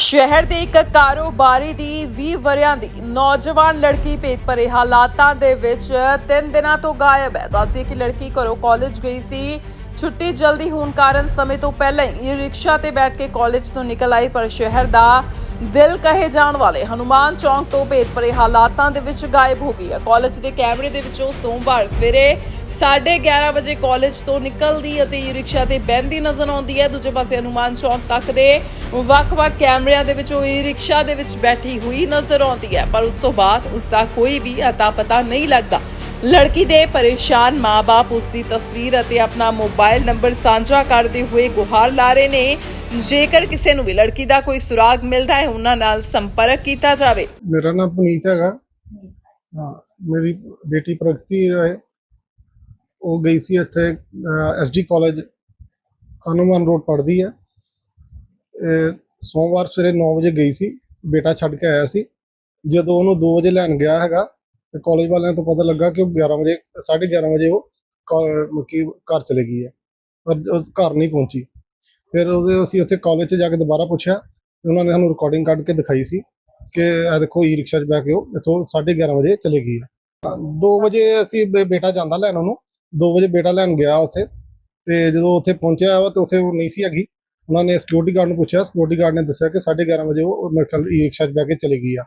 ਸ਼ਹਿਰ ਦੇ ਇੱਕ ਕਾਰੋਬਾਰੀ ਦੀ 20 ਵਰਿਆਂ ਦੀ ਨੌਜਵਾਨ ਲੜਕੀ ਭੇਤ ਭਰੇ ਹਾਲਾਤਾਂ ਦੇ ਵਿੱਚ 3 ਦਿਨਾਂ ਤੋਂ ਗਾਇਬ ਹੈ। ਦੱਸਦੀ ਕਿ ਲੜਕੀ ਘਰੋਂ ਕਾਲਜ ਗਈ ਸੀ। ਛੁੱਟੀ ਜਲਦੀ ਹੋਣ ਕਾਰਨ ਸਮੇਂ ਤੋਂ ਪਹਿਲਾਂ ਹੀ ਰਿਕਸ਼ਾ ਤੇ ਬੈਠ ਕੇ ਕਾਲਜ ਤੋਂ ਨਿਕਲ ਆਈ, ਪਰ ਸ਼ਹਿਰ ਦਾ ਦਿਲ ਕਹੇ ਜਾਣ ਵਾਲੇ ਹਨੂਮਾਨ ਚੌਂਕ ਤੋਂ ਭੇਤ ਭਰੇ ਹਾਲਾਤਾਂ ਦੇ ਵਿੱਚ ਗਾਇਬ ਹੋ ਗਈ ਹੈ। ਕਾਲਜ ਦੇ ਕੈਮਰੇ ਦੇ ਵਿੱਚੋਂ ਸੋਮਵਾਰ ਸਵੇਰੇ 11:30 ਵਜੇ ਕਾਲਜ ਤੋਂ ਨਿਕਲਦੀ ਅਤੇ ਈ ਰਿਕਸ਼ਾ ਤੇ ਬਹਿੰਦੀ ਨਜ਼ਰ ਆਉਂਦੀ ਹੈ। ਦੂਜੇ ਪਾਸੇ ਹਨੂਮਾਨ ਚੌਂਕ ਤੱਕ ਦੇ ਵੱਖ-ਵੱਖ ਕੈਮਰਿਆਂ ਦੇ ਵਿੱਚੋਂ ਈ ਰਿਕਸ਼ਾ ਦੇ ਵਿੱਚ ਬੈਠੀ ਹੋਈ ਨਜ਼ਰ ਆਉਂਦੀ ਹੈ। ਪਰ ਉਸ ਤੋਂ ਬਾਅਦ ਉਸ ਦਾ ਕੋਈ ਵੀ ਅਤਾ ਪਤਾ ਨਹੀਂ ਲੱਗਦਾ। ਲੜਕੀ ਦੇ ਪਰੇਸ਼ਾਨ ਮਾਪੇ ਉਸ ਦੀ ਤਸਵੀਰ ਅਤੇ ਆਪਣਾ ਮੋਬਾਈਲ ਨੰਬਰ ਸਾਂਝਾ ਕਰਦੇ ਹੋਏ ਗੁਹਾਰ ਲਾ ਰਹੇ ਨੇ। ਜੇਕਰ ਕਿਸੇ ਨੂੰ ਵੀ ਲੜਕੀ ਦਾ ਕੋਈ ਸੁਰਾਗ ਮਿਲਦਾ ਹੈ, ਉਹਨਾਂ ਨਾਲ ਸੰਪਰਕ ਕੀਤਾ ਜਾਵੇ। ਮੇਰਾ ਨਾਮ ਪੁਨੀਤ ਹੈਗਾ। ਹਾਂ, ਮੇਰੀ ਬੇਟੀ ਪ੍ਰਗਤੀ ਹੈ। ਉਹ ਗਈ ਸੀ ਇੱਥੇ ਐਸਡੀ ਕਾਲਜ ਹਨੂਮਾਨ ਰੋਡ ਪੜ੍ਹਦੀ ਹੈ। ਇਹ ਸੋਮਵਾਰ ਸਵੇਰੇ 9 ਵਜੇ ਗਈ ਸੀ, ਬੇਟਾ ਛੱਡ ਕੇ ਆਇਆ ਸੀ। ਜਦੋਂ ਉਹਨੂੰ 2 ਵਜੇ ਲੈਣ ਗਿਆ ਹੈਗਾ, ਤੇ ਕਾਲਜ ਵਾਲਿਆਂ ਤੋਂ ਪਤਾ ਲੱਗਾ ਕਿ ਉਹ 11 ਵਜੇ 11:30 ਵਜੇ ਉਹ ਕਾ- ਮਤਲਬ ਕਿ ਘਰ ਚਲੇ ਗਈ ਹੈ। ਪਰ ਉਸ ਘਰ ਨਹੀਂ ਪਹੁੰਚੀ। ਫਿਰ ਉਹਦੇ, ਅਸੀਂ ਉੱਥੇ ਕਾਲਜ 'ਚ ਜਾ ਕੇ ਦੁਬਾਰਾ ਪੁੱਛਿਆ, ਤੇ ਉਹਨਾਂ ਨੇ ਸਾਨੂੰ ਰਿਕਾਰਡਿੰਗ ਕੱਢ ਕੇ ਦਿਖਾਈ ਸੀ ਕਿ ਇਹ ਦੇਖੋ ਈ ਰਿਕਸ਼ਾ 'ਚ ਬੈ ਕੇ ਉਹ ਇੱਥੋਂ 11:30 ਵਜੇ ਚਲੇ ਗਈ ਹੈ। 2 ਵਜੇ ਅਸੀਂ ਬੇਟਾ ਜਾਂਦਾ ਲੈਣ ਉਹਨੂੰ 2 ਵਜੇ ਬੇਟਾ ਲੈਣ ਗਿਆ ਉੱਥੇ ਤੇ ਜਦੋਂ ਉੱਥੇ ਪਹੁੰਚਿਆ ਵਾ ਤੇ ਉੱਥੇ ਉਹ ਨਹੀਂ ਸੀ ਹੈਗੀ, ਉਹਨਾਂ ਨੇ ਸਿਕਿਉਰਿਟੀ ਗਾਰਡ ਨੂੰ ਪੁੱਛਿਆ ਸਿਕਿਉਰਿਟੀ ਗਾਰਡ ਨੇ ਦੱਸਿਆ ਕਿ 11:30 ਵਜੇ ਉਹ ਮੇਰੇ ਈ ਰਿਕਸ਼ਾ 'ਚ ਬੈ ਕੇ ਚਲੀ ਗਈ ਆ।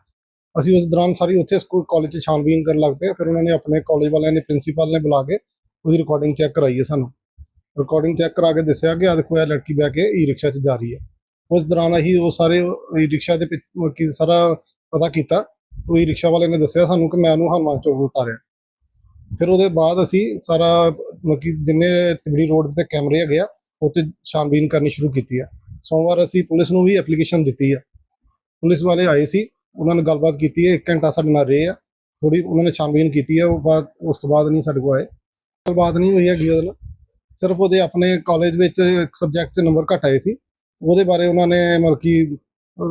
ਅਸੀਂ ਉਸ ਦੌਰਾਨ ਸਾਰੀ ਉੱਥੇ ਸਕੂਲ ਕਾਲਜ 'ਚ ਛਾਣਬੀਨ ਕਰਨ ਲੱਗ ਪਏ, ਫਿਰ ਉਹਨਾਂ ਨੇ ਆਪਣੇ ਕਾਲਜ ਵਾਲਿਆਂ ਨੇ ਪ੍ਰਿੰਸੀਪਲ ਨੇ ਬੁਲਾ ਕੇ ਉਹਦੀ ਰਿਕਾਰਡਿੰਗ ਚੈੱਕ ਕਰਾਈ ਹੈ ਸਾਨੂੰ। ਰਿਕਾਰਡਿੰਗ ਚੈੱਕ ਕਰਾ ਕੇ ਦੱਸਿਆ ਕਿ ਆ ਦੇਖੋ ਇਹ ਲੜਕੀ ਬੈ ਕੇ ਈ ਰਿਕਸ਼ਾ 'ਚ ਜਾ ਰਹੀ ਹੈ ਉਸ ਦੌਰਾਨ ਅਸੀਂ ਉਹ ਸਾਰੇ ਈ ਰਿਕਸ਼ਾ ਦੇ ਪਿੱਛ- ਮਤਲਬ ਕਿ ਸਾਰਾ ਪਤਾ ਕੀਤਾ, ਉਹ ਈ ਰਿਕਸ਼ਾ ਵਾਲੇ ਨੇ ਦੱਸਿਆ ਸਾਨੂੰ ਕਿ ਮੈਂ ਉਹਨੂੰ ਹਨੂੰਮਾਨ ਚੌਕ ਉਤਾਰਿਆ। ਫਿਰ ਉਹਦੇ ਬਾਅਦ ਅਸੀਂ ਸਾਰਾ ਮਤਲਬ ਕਿ ਜਿੰਨੇ ਤਿਬੜੀ ਰੋਡ ਤੇ ਕੈਮਰੇ ਹੈਗੇ ਆ ਉੱਤੇ ਛਾਨਬੀਨ ਕਰਨੀ ਸ਼ੁਰੂ ਕੀਤੀ ਆ। ਸੋਮਵਾਰ ਅਸੀਂ ਪੁਲਿਸ ਨੂੰ ਵੀ ਐਪਲੀਕੇਸ਼ਨ ਦਿੱਤੀ ਆ। ਪੁਲਿਸ ਵਾਲੇ ਆਏ ਸੀ, ਉਹਨਾਂ ਨੇ ਗੱਲਬਾਤ ਕੀਤੀ ਹੈ 1 ਘੰਟਾ ਸਾਡੇ ਨਾਲ ਰਹੇ ਆ। ਥੋੜੀ ਉਹਨਾਂ ਨੇ ਛਾਨਬੀਨ ਕੀਤੀ ਹੈ ਉਹ ਬਾਅਦ, ਉਸ ਤੋਂ ਬਾਅਦ ਨਹੀਂ ਸਾਡੇ ਕੋਲ ਆਏ। ਗੱਲਬਾਤ ਨਹੀਂ ਹੋਈ ਹੈਗੀ ਉਹਦੇ ਨਾਲ। ਸਿਰਫ ਉਹਦੇ ਆਪਣੇ ਕਾਲਜ ਵਿੱਚ ਇੱਕ ਸਬਜੈਕਟ 'ਚ ਨੰਬਰ ਘੱਟ ਆਏ ਸੀ। ਉਹਦੇ ਬਾਰੇ ਉਹਨਾਂ ਨੇ ਮਤਲਬ ਕਿ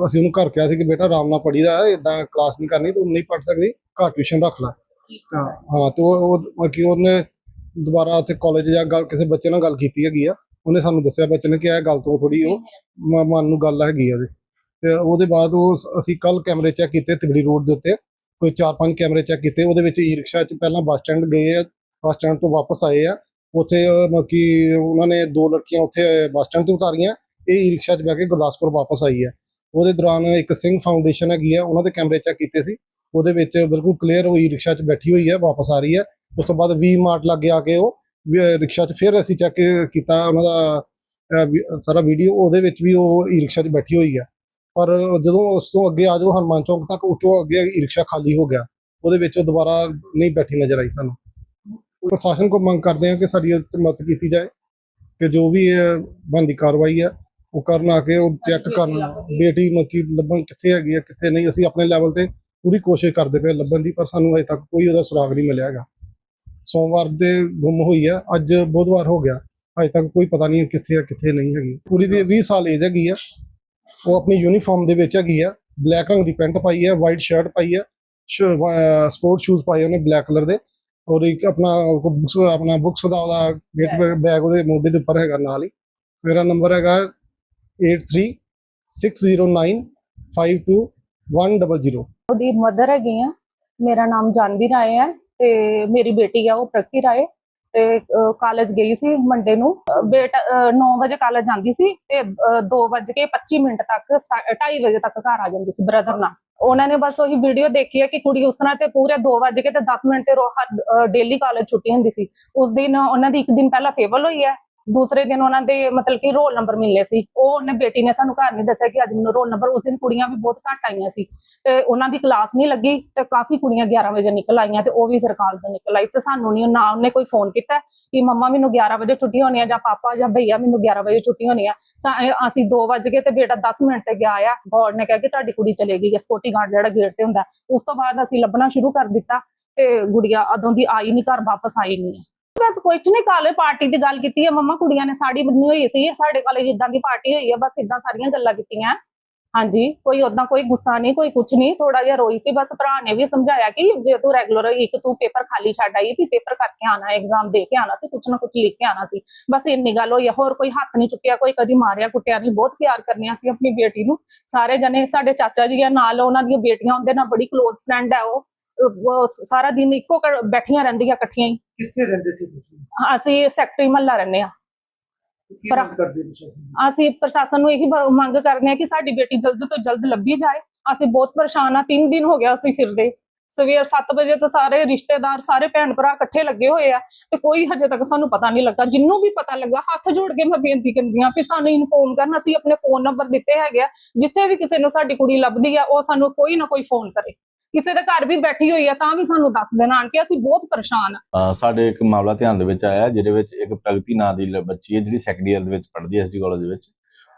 ਅਸੀਂ ਉਹਨੂੰ ਘਰ ਕਿਹਾ ਸੀ ਕਿ ਬੇਟਾ ਆਰਾਮ ਨਾਲ ਪੜ੍ਹੀਦਾ ਹੈ ਇਦਾਂ ਕਲਾਸ ਨਹੀਂ ਕਰਨੀ, ਤੂੰ ਨਹੀਂ ਪੜ੍ਹ ਸਕਦੀ, ਘਰ ਟਿਊਸ਼ਨ ਰੱਖ ਲੈ। ਹਾਂ ਹਾਂ। ਤੇ ਉਹ ਉਹ ਮਤਲਬ ਕਿ ਉਹਨੇ ਦੁਬਾਰਾ ਉੱਥੇ ਕਾਲਜ ਜਾਂ ਗੱਲ ਕਿਸੇ ਬੱਚੇ ਨਾਲ ਗੱਲ ਕੀਤੀ ਹੈਗੀ ਆ। ਉਹਨੇ ਸਾਨੂੰ ਦੱਸਿਆ ਬੱਚੇ ਨੇ ਕਿ ਇਹ ਗੱਲ ਤੋਂ ਥੋੜੀ ਉਹ ਮ- ਮਨ ਨੂੰ ਗੱਲ ਹੈਗੀ ਆ ਉਹਦੇ। ਤੇ ਉਹਦੇ ਬਾਅਦ ਉਹ ਸ- ਅਸੀਂ ਕੱਲ ਕੈਮਰੇ ਚੈੱਕ ਕੀਤੇ ਤਿਬੜੀ ਰੋਡ ਦੇ ਉੱਤੇ। ਕੋਈ 4-5 ਕੈਮਰੇ ਚੈੱਕ ਕੀਤੇ। ਉਹਦੇ ਵਿੱਚ ਈ ਰਿਕਸ਼ਾ 'ਚ ਪਹਿਲਾਂ ਬੱਸ ਸਟੈਂਡ ਗਏ ਆ। ਬੱਸ ਸਟੈਂਡ ਤੋਂ ਵਾਪਸ ਆਏ ਆ। ਉੱਥੇ ਅਹ, ਮਤਲਬ ਕਿ ਉਹਨਾਂ ਨੇ ਦੋ ਲੜਕੀਆਂ ਉੱਥੇ ਬੱਸ ਸਟੈਂਡ ਤੇ ਉਤਾਰੀਆਂ। ਇਹ ਈ ਰਿਕਸ਼ਾ 'ਚ ਬਹਿ ਕੇ ਗੁਰਦਾਸਪੁਰ ਵਾਪਸ ਆਈ ਹੈ ਉਹਦੇ ਦੌਰਾਨ ਇੱਕ ਸਿੰਘ ਫਾਊਂਡੇਸ਼ਨ ਹੈਗੀ ਆ। ਉਹਨਾਂ ਦੇ ਕੈਮਰੇ ਚੈੱਕ ਕੀਤੇ ਸੀ। ਉਹਦੇ ਵਿੱਚ ਬਿਲਕੁਲ ਕਲੀਅਰ ਹੋਈ ਰਿਕਸ਼ਾ 'ਚ ਬੈਠੀ ਹੋਈ ਹੈ ਵਾਪਸ ਆ ਰਹੀ ਹੈ। ਉਸ ਤੋਂ ਬਾਅਦ ਵੀ ਮਾਰਟ ਲੱਗੇ ਆ ਕੇ ਉਹ ਰਿਕਸ਼ਾ 'ਚ ਫਿਰ ਅਸੀਂ ਚੈੱਕ ਕੀਤਾ ਉਹਨਾਂ ਦਾ ਸਾਰਾ ਵੀਡੀਓ ਉਹਦੇ ਵਿੱਚ ਵੀ ਉਹ ਈ ਰਿਕਸ਼ਾ 'ਚ ਬੈਠੀ ਹੋਈ ਹੈ। ਪਰ ਜਦੋਂ ਉਸ ਤੋਂ ਅੱਗੇ ਆ ਜਾਓ ਹਨੂੰਮਾਨ ਚੌਂਕ ਤੱਕ ਉਸ ਤੋਂ ਅੱਗੇ ਈ ਰਿਕਸ਼ਾ ਖਾਲੀ ਹੋ ਗਿਆ। ਉਹਦੇ ਵਿੱਚ ਉਹ ਦੁਬਾਰਾ ਨਹੀਂ ਬੈਠੀ ਨਜ਼ਰ ਆਈ ਸਾਨੂੰ। ਪ੍ਰਸ਼ਾਸਨ ਕੋ ਮੰਗ ਕਰਦੇ ਹਾਂ ਕਿ ਸਾਡੀ ਮਦਦ ਕੀਤੀ ਜਾਏ ਕਿ ਜੋ ਵੀ ਬੰਦੀ ਕਾਰਵਾਈ ਹੈ ਉਹ ਕਰਨ ਆ ਕੇ ਉਹ ਚੈੱਕ ਕਰਨ। ਬੇਟੀ ਮੱਕੀ ਲੱਭਣ ਕਿੱਥੇ ਹੈਗੀ ਹੈ ਕਿੱਥੇ ਨਹੀਂ ਅਸੀਂ ਆਪਣੇ ਲੈਵਲ ਤੇ ਪੂਰੀ ਕੋਸ਼ਿਸ਼ ਕਰਦੇ ਪਏ ਲੱਭਣ ਦੀ ਪਰ ਸਾਨੂੰ ਅਜੇ ਤੱਕ ਕੋਈ ਉਹਦਾ ਸੁਰਾਗ ਨਹੀਂ ਮਿਲਿਆ ਹੈਗਾ। ਸੋਮਵਾਰ ਦੇ ਗੁੰਮ ਹੋਈ ਹੈ ਅੱਜ ਬੁੱਧਵਾਰ ਹੋ ਗਿਆ। ਅਜੇ ਤੱਕ ਕੋਈ ਪਤਾ ਨਹੀਂ ਕਿੱਥੇ ਹੈ ਕਿੱਥੇ ਨਹੀਂ ਹੈਗੀ। ਕੁੜੀ ਦੇ 20 ਸਾਲ ਏਜ ਹੈਗੀ ਆ। ਉਹ ਆਪਣੀ ਯੂਨੀਫਾਰਮ ਦੇ ਵਿੱਚ ਹੈਗੀ ਆ। ਬਲੈਕ ਰੰਗ ਦੀ ਪੈਂਟ ਪਾਈ ਹੈ ਵਾਈਟ ਸ਼ਰਟ ਪਾਈ ਹੈ। ਸਪੋਰਟ ਸ਼ੂਜ਼ ਪਾਏ ਉਹਨੇ ਬਲੈਕ ਕਲਰ ਦੇ। ਔਰ ਇੱਕ ਆਪਣਾ ਬੁੱਕਸ ਆਪਣਾ ਬੁੱਕਸ ਦਾ ਉਹਦਾ ਗੇਟ ਬੈਗ ਉਹਦੇ ਮੋਢੇ ਦੇ ਉੱਪਰ ਹੈਗਾ ਨਾਲ ਹੀ। ਮੇਰਾ ਨੰਬਰ ਹੈਗਾ 8360952100 ਉਹਦੀ ਮਦਰ ਹੈਗੀ ਆ, ਮੇਰਾ ਨਾਮ ਜਾਨਵੀ ਰਾਏ ਹੈ ਤੇ ਮੇਰੀ ਬੇਟੀ ਆ ਉਹ ਪ੍ਰਗਤੀ ਰਾਏ ਤੇ ਕਾਲਜ ਗਈ ਸੀ ਮੰਡੇ ਨੂੰ। ਬੇਟਾ 9 ਵਜੇ ਕਾਲਜ ਜਾਂਦੀ ਸੀ ਤੇ 2:25 ਮਿੰਟ ਤੱਕ 2:30 ਵਜੇ ਤੱਕ ਘਰ ਆ ਜਾਂਦੀ ਸੀ ਬ੍ਰਦਰ ਨਾਲ। ਉਹਨਾਂ ਨੇ ਬਸ ਉਹੀ ਵੀਡੀਓ ਦੇਖੀ ਹੈ ਕਿ ਕੁੜੀ ਉਸ ਤਰ੍ਹਾਂ ਤੇ ਪੂਰੇ 2 ਵਜੇ ਤੇ 10 ਮਿੰਟ ਤੇ ਰੋ ਡੇਲੀ ਕਾਲਜ ਛੁੱਟੀ ਹੁੰਦੀ ਸੀ। ਉਸ ਦਿਨ ਉਹਨਾਂ ਦੀ ਇੱਕ ਦਿਨ ਪਹਿਲਾਂ ਫੇਵਲ ਹੋਈ ਹੈ ਦੂਸਰੇ ਦਿਨ ਉਹਨਾਂ ਦੇ ਮਤਲਬ ਕਿ ਰੋਲ ਨੰਬਰ ਮਿਲੇ ਸੀ। ਉਹ ਉਹਨੇ ਬੇਟੀ ਨੇ ਸਾਨੂੰ ਘਰ ਨਹੀਂ ਦੱਸਿਆ ਕਿ ਅੱਜ ਮੈਨੂੰ ਰੋਲ ਨੰਬਰ, ਉਸ ਦਿਨ ਕੁੜੀਆਂ ਵੀ ਬਹੁਤ ਘੱਟ ਆਈਆਂ ਸੀ। ਤੇ ਉਹਨਾਂ ਦੀ ਕਲਾਸ ਨਹੀਂ ਲੱਗੀ ਤੇ ਕਾਫੀ ਕੁੜੀਆਂ 11 ਵਜੇ ਨਿਕਲ ਆਈਆਂ ਤੇ ਉਹ ਵੀ ਫਿਰ ਕਾਲਜ ਤੋਂ ਨਿਕਲ ਆਈ ਤੇ ਸਾਨੂੰ ਨਹੀਂ, ਨਾ ਉਹਨੇ ਕੋਈ ਫੋਨ ਕੀਤਾ ਕਿ ਮੰਮਾ ਮੈਨੂੰ 11 ਵਜੇ ਛੁੱਟੀ ਹੋਣੀ ਆ ਜਾਂ ਪਾਪਾ ਜਾਂ ਭਈਆ ਮੈਨੂੰ 11 ਵਜੇ ਛੁੱਟੀ ਹੋਣੀ ਆ। ਅਸੀਂ 2 ਵਜ ਗਏ ਤੇ ਬੇਟਾ 10 ਮਿੰਟ ਤੇ ਗਿਆ ਆ। ਗੌਡ ਨੇ ਕਿਹਾ ਕਿ ਤੁਹਾਡੀ ਕੁੜੀ ਚਲੇ ਗਈ ਹੈ ਸਕਿਉਰਟੀ ਗਾਰਡ ਜਿਹੜਾ ਗੇਟ ਤੇ ਹੁੰਦਾ। ਉਸ ਤੋਂ ਬਾਅਦ ਅਸੀਂ ਲੱਭਣਾ ਸ਼ੁਰੂ ਕਰ ਦਿੱਤਾ ਤੇ ਗੁੜੀਆ ਅਦੋਂ ਦੀ ਆਈ ਨਹੀਂ, ਘਰ ਵਾਪਸ ਆਈ ਨਹੀਂ ਬਸ ਕੁਝ ਨਹੀਂ ਕਾਲੇ ਪਾਰਟੀ ਦੀ ਗੱਲ ਕੀਤੀ ਹੈ ਮੰਮਾ ਕੁੜੀਆਂ ਨੇ ਸਾੜੀ ਬੰਨੀ ਹੋਈ ਸੀ, ਸਾਡੇ ਕਾਲਜ ਇਦਾਂ ਦੀ ਪਾਰਟੀ ਹੋਈ ਹੈ ਬਸ ਇਦਾਂ ਸਾਰੀਆਂ ਗੱਲਾਂ ਕੀਤੀਆਂ। ਹਾਂਜੀ, ਕੋਈ ਉਦਾਂ ਕੋਈ ਗੁੱਸਾ ਨਹੀਂ ਕੋਈ ਕੁਝ ਨਹੀਂ ਥੋੜਾ ਜਿਹਾ ਰੋਈ ਸੀ, ਬਸ ਭਰਾ ਨੇ ਵੀ ਸਮਝਾਇਆ ਕਿ ਜੇ ਤੂੰ ਰੈਗੂਲਰ ਇੱਕ ਤੂੰ ਪੇਪਰ ਖਾਲੀ ਛੱਡ ਆਈ, ਵੀ ਪੇਪਰ ਕਰਕੇ ਆਣਾ ਐਗਜ਼ਾਮ ਦੇ ਕੇ ਆਣਾ ਸੀ ਕੁਝ ਨਾ ਕੁਝ ਲਿਖ ਕੇ ਆਣਾ ਸੀ। ਬਸ ਇੰਨੀ ਗੱਲ ਹੋਈ ਆ, ਹੋਰ ਕੋਈ ਹੱਥ ਨਹੀਂ ਚੁੱਕਿਆ, ਕੋਈ ਕਦੀ ਮਾਰਿਆ, ਕੁੱਟਿਆ ਨਹੀਂ ਬਹੁਤ ਪਿਆਰ ਕਰਨੀਆਂ ਸੀ ਆਪਣੀ ਬੇਟੀ ਨੂੰ। ਸਾਰੇ ਜਣੇ, ਸਾਡੇ ਚਾਚਾ ਜੀ ਨਾਲ, ਉਹਨਾਂ ਦੀਆਂ ਬੇਟੀਆਂ, ਉਹਦੇ ਨਾਲ ਬੜੀ ক্লোਜ਼ ਫਰੈਂਡ ਹੈ ਉਹ। ਸਾਰਾ ਦਿਨ ਇੱਕੋ ਬੈਠੀਆਂ ਰਹਿੰਦੀਆਂ ਇਕੱਠੀਆਂ ਹੀ। ਕਿੱਥੇ ਰਹਿੰਦੇ ਸੀ ਤੁਸੀਂ? ਅਸੀਂ ਸੈਕਟਰੀ ਮਹੱਲਾ ਰਹਿੰਦੇ ਆ ਕਰਦੇ ਅਸੀਂ ਪ੍ਰਸ਼ਾਸਨ ਨੂੰ ਇਹੀ ਮੰਗ ਕਰਨੇ ਆ ਕਿ ਸਾਡੀ ਬੇਟੀ ਜਲਦ ਤੋਂ ਜਲਦ ਲੱਭੀ ਜਾਏ। ਅਸੀਂ ਬਹੁਤ ਪਰੇਸ਼ਾਨ ਆ 3 ਦਿਨ ਹੋ ਗਿਆ ਅਸੀਂ ਫਿਰਦੇ। ਸਵੇਰ 7 ਵਜੇ ਤੋਂ ਸਾਰੇ ਰਿਸ਼ਤੇਦਾਰ ਸਾਰੇ ਭੈਣ ਭਰਾ ਇਕੱਠੇ ਲੱਗੇ ਹੋਏ ਆ ਤੇ ਕੋਈ ਹਜੇ ਤੱਕ ਸਾਨੂੰ ਪਤਾ ਨਹੀਂ ਲੱਗਾ। ਜਿੰਨੂੰ ਵੀ ਪਤਾ ਲੱਗਾ ਹੱਥ ਜੋੜ ਕੇ ਮੈਂ ਬੇਨਤੀ ਕਰਦੀ ਆ ਕਿ ਸਾਨੂੰ ਇਨਫੋਰਮ ਕਰਨ। ਅਸੀਂ ਆਪਣੇ ਫੋਨ ਨੰਬਰ ਦਿੱਤੇ ਹੈਗੇ ਆ। ਜਿੱਥੇ ਵੀ ਕਿਸੇ ਨੂੰ ਸਾਡੀ ਕੁੜੀ ਲੱਭਦੀ ਆ ਉਹ ਸਾਨੂੰ ਕੋਈ ਨਾ ਕੋਈ ਫੋਨ ਕਰੇ। ਕਿਸੇ ਦੇ ਘਰ ਵੀ ਬੈਠੀ ਹੋਈ ਆ, ਤਾਂ ਵੀ ਸਾਨੂੰ ਦੱਸ ਦੇਣ ਆਣ ਕੇ ਅਸੀਂ ਬਹੁਤ ਪਰੇਸ਼ਾਨ ਆ। ਸਾਡੇ ਇੱਕ ਮਾਮਲਾ ਧਿਆਨ ਦੇ ਵਿੱਚ ਆਇਆ, ਜਿਹਦੇ ਵਿੱਚ ਇੱਕ ਪ੍ਰਗਤੀ ਨਾਂ ਦੀ ਬੱਚੀ ਹੈ, ਜਿਹੜੀ ਸੈਕੰਡ ਈਅਰ ਦੇ ਵਿੱਚ ਪੜ੍ਹਦੀ ਹੈ ਐਸਡੀ ਕਾਲਜ ਦੇ ਵਿੱਚ।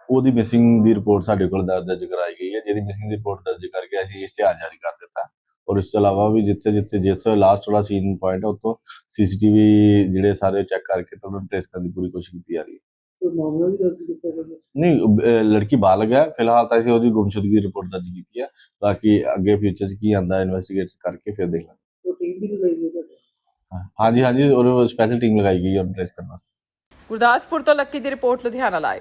ਉਹਦੀ ਮਿਸਿੰਗ ਦੀ ਰਿਪੋਰਟ ਸਾਡੇ ਕੋਲ ਦਰਜ ਕਰਾਈ ਗਈ ਹੈ, ਜਿਹਦੀ ਮਿਸਿੰਗ ਦੀ ਰਿਪੋਰਟ ਦਰਜ ਕਰਕੇ ਅਸੀਂ ਇਸ਼ਤਿਹਾਰ ਜਾਰੀ ਕਰ ਦਿੱਤਾ। ਔਰ ਇਸ ਤੋਂ ਇਲਾਵਾ ਵੀ ਜਿੱਥੇ ਜਿੱਥੇ ਜਿਸ ਲਾਸਟ ਵਾਲਾ ਸੀਨ ਪੁਆਇੰਟ ਹੈ, ਉੱਥੋਂ ਸੀਸੀਟੀਵੀ ਜਿਹੜੇ ਸਾਰੇ ਚੈੱਕ ਕਰਕੇ ਤੇ ਟ੍ਰੇਸ ਕਰਨ ਦੀ ਪੂਰੀ ਕੋਸ਼ਿਸ਼ ਕੀਤੀ ਜਾ ਰਹੀ ਹੈ। ਕੋਈ ਮਾਮਲਾ ਵੀ ਦਰਜ ਕੀਤਾ ਗਿਆ ਸੀ ਨਹੀਂ ਅਹ ਲੜਕੀ ਬਾਲਗ ਹੈ। ਫਿਲਹਾਲ ਤਾਂ ਅਸੀਂ ਉਹਦੀ ਗੁੰਮਸ਼ੁਦਗੀ ਦੀ ਰਿਪੋਰਟ ਦਰਜ ਕੀਤੀ ਹੈ। ਬਾਕੀ ਅੱਗੇ ਫਿਊਚਰ 'ਚ ਕੀ ਆਂਦਾ ਇਨਵੈਸਟੀਗੇਟ ਕਰਕੇ ਫਿਰ ਦੇਖ ਲਾਂਗੇ। ਉਹ ਟੀਮ ਵੀ ਲਗਾਈ ਗਈ ਤੁਹਾਡੇ ਹਾਂ- ਹਾਂਜੀ ਹਾਂਜੀ ਔਰ ਸਪੈਸ਼ਲ ਟੀਮ ਲਗਾਈ ਗਈ ਹੈ ਉਹਨੂੰ ਟ੍ਰੇਸ ਕਰਨ ਵਾਸਤੇ। ਗੁਰਦਾਸਪੁਰ ਤੋਂ ਲੱਕੀ ਦੀ ਰਿਪੋਰਟ ਲੁਧਿਆਣਾ ਲਾਈਵ